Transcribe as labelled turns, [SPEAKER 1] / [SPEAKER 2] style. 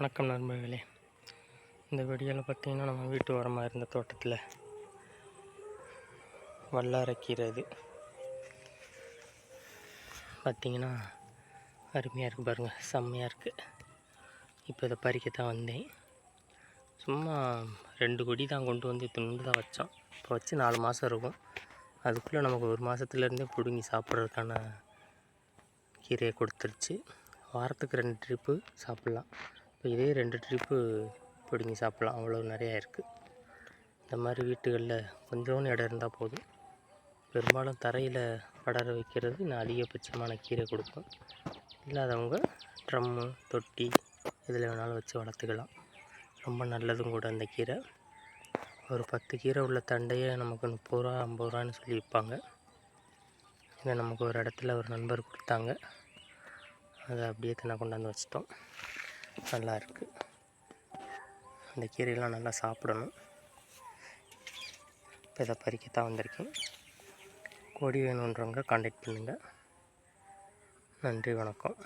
[SPEAKER 1] வணக்கம் நண்பர்களே. இந்த வீடியோவில் பார்த்தீங்கன்னா நம்ம வீட்டு ஓரமாக இருந்த தோட்டத்தில் வல்லாரைக்கீரை இது பார்த்தீங்கன்னா அருமையாக இருக்குது பாருங்கள் செம்மையாக இருக்குது இப்போ இதை பறிக்க தான் வந்தேன். சும்மா ரெண்டு கொடி தான் கொண்டு வந்து துண்டு தான் வச்சோம். இப்போ வச்சு நாலு மாதம் இருக்கும். அதுக்குள்ளே நமக்கு ஒரு மாதத்துலேருந்தே பிடுங்கி சாப்பிட்றதுக்கான கீரையை கொடுத்துருச்சு. வாரத்துக்கு ரெண்டு ட்ரிப்பு சாப்பிட்லாம். இப்போ இதே ரெண்டு ட்ரிப்பு பிடுங்கி சாப்பிட்லாம். அவ்வளோ நிறையா இருக்குது இந்த மாதிரி வீட்டுகளில் கொஞ்சோன்னு இடம் இருந்தால் போதும். பெரும்பாலும் தரையில் படர வைக்கிறது நான் அதிகபட்சமான கீரை கொடுப்பேன். இல்லாதவங்க ட்ரம்மு தொட்டி இதில் வேணாலும் வச்சு வளர்த்துக்கலாம். ரொம்ப நல்லதும் கூட அந்த கீரை. ஒரு பத்து கீரை உள்ள தண்டையை நமக்கு முப்பது ரூபா ஐம்பது ரூபான்னு சொல்லி விற்பாங்க. இதை நமக்கு ஒரு இடத்துல ஒரு நண்பர் கொடுத்தாங்க. அதை அப்படியே தின கொண்டாந்து வச்சிட்டோம். நல்லா இருக்குது அந்த கீரையெல்லாம் நல்லா சாப்பிடணும். இப்போ இதை பறிக்கத்தான் வந்திருக்கேன். கொடி வேணுன்றவங்க காண்டாக்ட் பண்ணுங்கள் நன்றி வணக்கம்.